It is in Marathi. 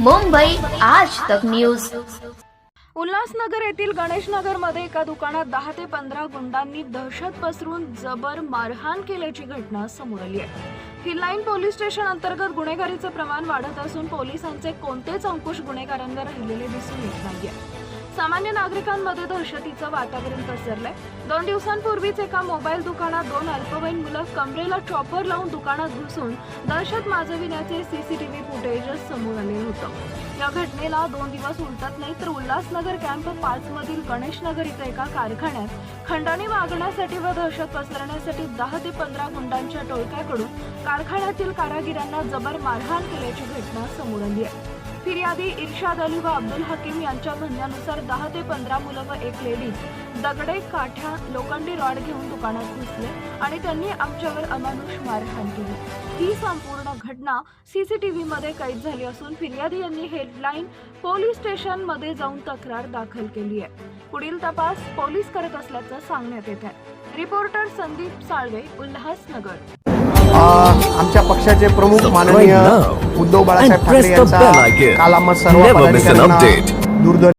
मुंबई आज तक न्यूज उल्हासनगर येथील गणेशनगरमध्ये एका दुकानात दहा ते पंधरा गुंडांनी दहशत पसरून जबर मारहाण केल्याची घटना समोर आली आहे. हिलाईन पोलीस स्टेशन अंतर्गत गुन्हेगारीचे प्रमाण वाढत असून पोलिसांचे कोणतेच अंकुश गुन्हेगारांवर राहिलेले दिसून येत नाहीये. सामान्य नागरिकांमध्ये दहशतीचं वातावरण पसरलंय. दोन दिवसांपूर्वीच एका मोबाईल दुकानात दोन अल्पवयीन मुलं कमरेला चॉपर लावून दुकानात घुसून दहशत माजविण्याचे सीसीटीव्ही फुटेज समोर आले होतं. या घटनेला दोन दिवस उलटत नाही तर उल्हासनगर कॅम्प पाच मधील गणेशनगर इथं एका कारखान्यात खंडणी मागण्यासाठी व दहशत पसरण्यासाठी दहा ते पंधरा गुंडांच्या टोळक्याकडून कारखान्यातील कारागिरांना जबर मारहाण केल्याची घटना समोर आली आहे. फिर्यादी इर्शाद अली व अब्दुल हकीम यांच्या म्हणण्यानुसार दहा ते पंधरा मुलं व एक लेडीज दगडे काठ्या लोखंडी रॉड घेऊन दुकानात घुसले आणि त्यांनी आमच्यावर अमानुष मारहाण केली. ही संपूर्ण घटना सीसीटीव्ही मध्ये कैद झाली असून फिर्यादी यांनी हेडलाईन पोलीस स्टेशनमध्ये जाऊन तक्रार दाखल केली आहे. पुढील तपास पोलीस करत असल्याचं सांगण्यात येत आहे. रिपोर्टर संदीप साळवे उल्हासनगर. आमच्या पक्षाचे प्रमुख माननीय उद्धव बाळासाहेब ठाकरे यांचा icon. काल आम्हा सर्व पदाधिकाऱ्यांना. दूरध्वनी